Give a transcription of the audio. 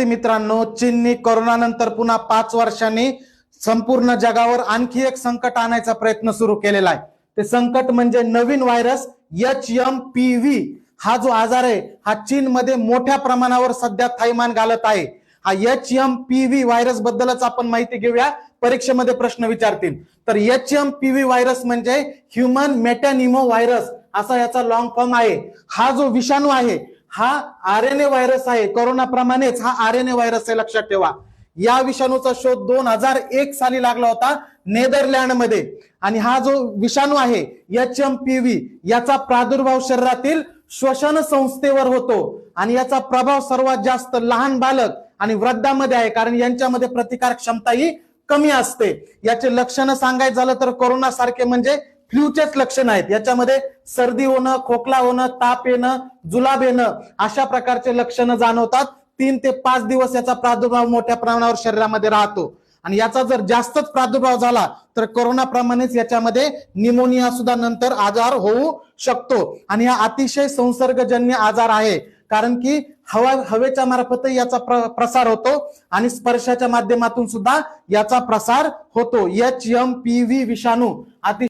विद्यार्थी मित्रांनो चीननी कोरोनानंतर पुन्हा पाच वर्षांनी संपूर्ण जगावर आणखी एक संकट आणायचा प्रयत्न सुरू केलेला आहे. ते संकट म्हणजे नवीन virus H M P V हा जो आजार आहे हा चीनमध्ये मोठ्या प्रमाणावर सध्या थैमान घालत आहे. हा H M P V virus बद्दलच आपण माहिती घेऊया. परीक्षेमध्ये प्रश्न विचारतील. तर H M P V virus म्हणजे ह्युमन मेटॅनिमो व्हायरस असा याचा लॉंग फॉर्म आहे. हा जो विषाणू आहे हा आर एन ए व्हायरस आहे. कोरोनाप्रमाणेच हा आर एन ए व्हायरस आहे लक्षात ठेवा. या विषाणूचा शोध दोन हजार एक साली लागला होता नेदरलँडमध्ये आणि हा जो विषाणू आहे एच एम पी व्ही याचा प्रादुर्भाव शरीरातील श्वसन संस्थेवर होतो. आणि याचा प्रभाव सर्वात जास्त लहान बालक आणि वृद्धामध्ये आहे कारण यांच्यामध्ये प्रतिकार क्षमता ही कमी असते. याचे लक्षणं सांगायचं झालं तर कोरोना सारखे म्हणजे फ्लूचेच लक्षण आहेत. याच्यामध्ये सर्दी होणं खोकला होणं ताप येणं जुलाब येणं अशा प्रकारचे लक्षणं जाणवतात. तीन ते पाच दिवस याचा प्रादुर्भाव मोठ्या प्रमाणावर शरीरामध्ये राहतो. आणि याचा जर जास्तच प्रादुर्भाव झाला तर कोरोनाप्रमाणेच याच्यामध्ये निमोनिया सुद्धा नंतर आजार होऊ शकतो. आणि हा अतिशय संसर्गजन्य आजार आहे. कारण की हवा हवेच्या मार्फतही याचा प्र- प्रसार होतो आणि स्पर्शाच्या माध्यमातून सुद्धा याचा प्रसार होतो. एच एम पी व्ही विषाणू अतिशय